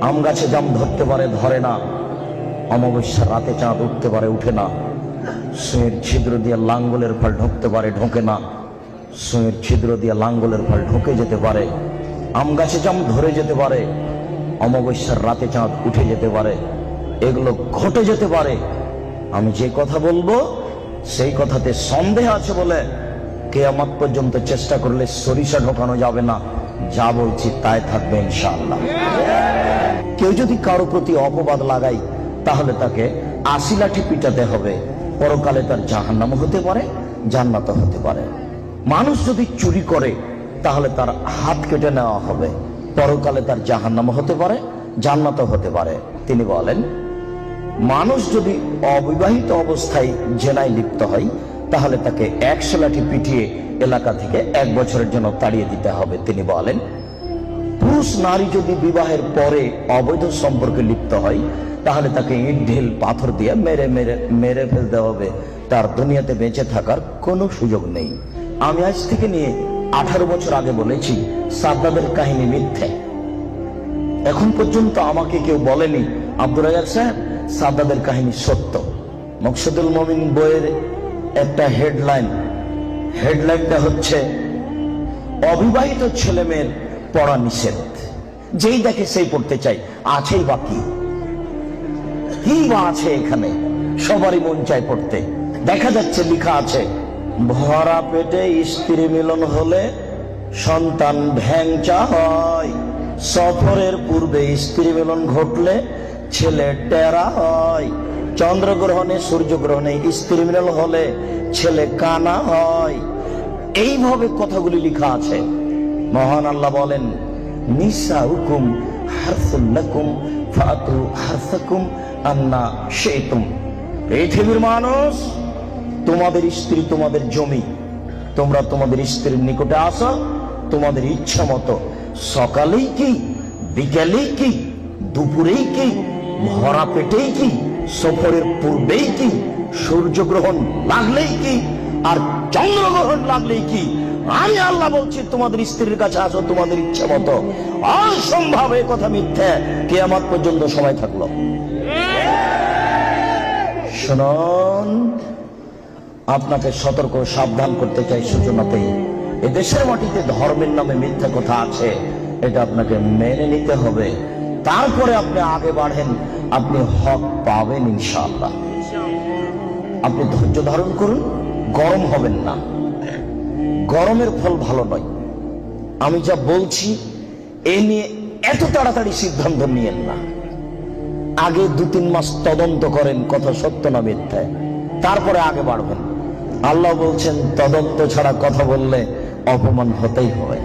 আম গাছে জাম ধরতে পারে, ধরে না। অমাবস্যার রাতে চাঁদ উঠতে পারে, উঠে না। সুঁয়ের ছিদ্র দিয়ে লাঙ্গলের ফল ঢুকতে পারে, ঢোকে না। সুঁয়ের ছিদ্র দিয়ে লাঙ্গলের ফল ঢুকে যেতে পারে। আম গাছে জাম ধরে যেতে পারে। অমাবস্যার রাতে চাঁদ উঠে যেতে পারে। এগুলো ঘটে যেতে পারে। আমি যে কথা বলব, সেই কথাতে সন্দেহ আছে বলে কেয়ামত পর্যন্ত চেষ্টা করলে সরিষা ঢোকানো যাবে না। যা বলছি তাই থাকবে ইনশাআল্লাহ। কেউ যদি কারও প্রতি অপবাদ লাগাই তাহলে তাকে আশি লাঠি পিটাতে হবে। পরকালে তার জাহান্নাম হতে পারে জান্নাত হতে পারে। মানুষ যদি চুরি করে, তাহলে তার হাত কেটে নেওয়া হবে। পরকালে তার জাহান্নাম হতে পারে জান্নাত হতে পারে। তিনি বলেন, মানুষ যদি অবিবাহিত অবস্থায় জেনায় লিপ্ত হয়, তাহলে তাকে একশো লাঠি পিটিয়ে এলাকা থেকে এক বছরের জন্য তাড়িয়ে দিতে হবে। তিনি বলেন পুরুষ নারী যদি বিবাহের পরে অবৈধ সম্পর্কে লিপ্ত হয়, তাহলে তাকে ইট, ঢিল, পাথর দিয়ে মেরে মেরে মেরে ফেলতে হবে। তার দুনিয়াতে বেঁচে থাকার কোনো সুযোগ নেই। আমি আজ থেকে নিয়ে আঠারো বছর আগে বলেছি, সাদ্দাদের কাহিনী মিথ্যে। এখন পর্যন্ত আমাকে কেউ বলেনি আব্দুল রাজাক সাহেব, সাদ্দাদের কাহিনী সত্য। মকসুদুল মমিন বইয়ের একটা হেডলাইন। হেডলাইনটা হচ্ছে, অবিবাহিত ছেলে মেয়ের পড়া নিষেধ। যেই দেখে সেই পড়তে চাই। আছেই বাকি কি বা আছে এখানে? সবারই মন চায় পড়তে। দেখা যাচ্ছে লেখা আছে, ভরা পেটে স্ত্রী মিলন হলে সন্তান ভ্যাংচা হয়। সফরের পূর্বে স্ত্রী মিলন ঘটলে ছেলে টেরা হয়। চন্দ্রগ্রহণে সূর্যগ্রহণে স্ত্রী মিলন হলে ছেলে কানা হয়। এইভাবে কথাগুলি লেখা আছে। মহান আল্লাহ বলেন নিসা হুকুম হারসুল্লাকুম ফাতু হারসাকুম আন্না শেতুম পৃথিবীর মানুষ, তোমাদের স্ত্রী, তোমাদের জমি, তোমরা তোমাদের স্ত্রীর নিকটে আসো, তোমাদের ইচ্ছা মতো। সকালেই কি, বিকেলেই কি, দুপুরেই কি, ভরা পেটেই কি, সফরের পূর্বেই কি, সূর্যগ্রহণ লাগলেই কি আর চন্দ্রগ্রহণ লাগলেই কি? আমি আল্লাহ বলছি, তোমাদের স্ত্রীর কাছে আসো, তোমাদের ইচ্ছা মতো। অসম্ভব এ কথা মিথ্যে। কেয়ামত পর্যন্ত সময় থাকল। শুনুন, আপনাকে সতর্ক, সাবধান করতে চাই সূচনাতেই। এ দেশের মাটিতে ধর্মের নামে মিথ্যা কথা আছে, এটা আপনাকে মেনে নিতে হবে। তারপরে আপনি আগে বাড়েন, আপনি হক পাবেন ইনশাআল্লাহ। আপনি ধৈর্য ধারণ করুন। গরম হবেন না। গরমের ফল ভালো নয়। আমি যা বলছি, এ নিয়ে এত তাড়াতাড়ি সিদ্ধান্ত নিয়েন না। আগে দু তিন মাস তদন্ত করেন, কথা সত্য না মিথ্যায় তারপরে আগে বাড়বেন। আল্লাহ বলছেন, তদন্ত ছাড়া কথা বললে অপমান হতেই হবে।